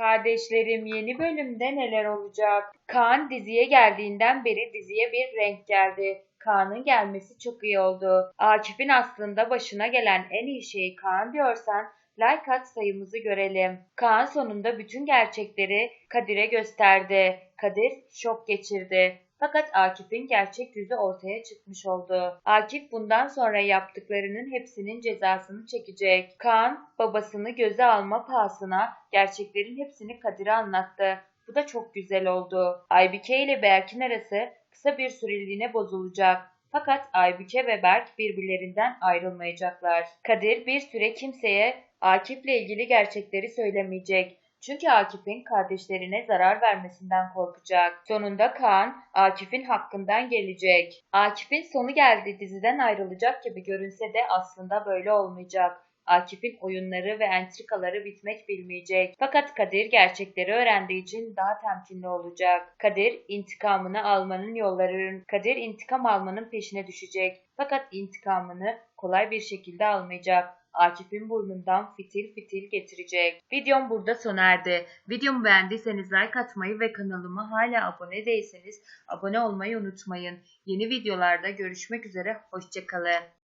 Kardeşlerim yeni bölümde neler olacak? Kaan diziye geldiğinden beri diziye bir renk geldi. Kaan'ın gelmesi çok iyi oldu. Akif'in aslında başına gelen en iyi şey Kaan diyorsan like at sayımızı görelim. Kaan sonunda bütün gerçekleri Kadir'e gösterdi. Kadir şok geçirdi. Fakat Akif'in gerçek yüzü ortaya çıkmış oldu. Akif bundan sonra yaptıklarının hepsinin cezasını çekecek. Kaan babasını göze alma pahasına gerçeklerin hepsini Kadir'e anlattı. Bu da çok güzel oldu. Aybike ile Berk'in arası kısa bir süreliğine bozulacak. Fakat Aybüke ve Berk birbirlerinden ayrılmayacaklar. Kadir bir süre kimseye Akif'le ilgili gerçekleri söylemeyecek. Çünkü Akif'in kardeşlerine zarar vermesinden korkacak. Sonunda Kaan, Akif'in hakkından gelecek. Akif'in sonu geldi diziden ayrılacak gibi görünse de aslında böyle olmayacak. Akif'in oyunları ve entrikaları bitmek bilmeyecek. Fakat Kadir gerçekleri öğrendiği için daha temkinli olacak. Kadir intikamını almanın yolları, Kadir intikam almanın peşine düşecek. Fakat intikamını kolay bir şekilde almayacak. Akif'in burnundan fitil fitil getirecek. Videom burada sona erdi. Videomu beğendiyseniz like atmayı ve kanalıma hala abone değilseniz abone olmayı unutmayın. Yeni videolarda görüşmek üzere, hoşçakalın.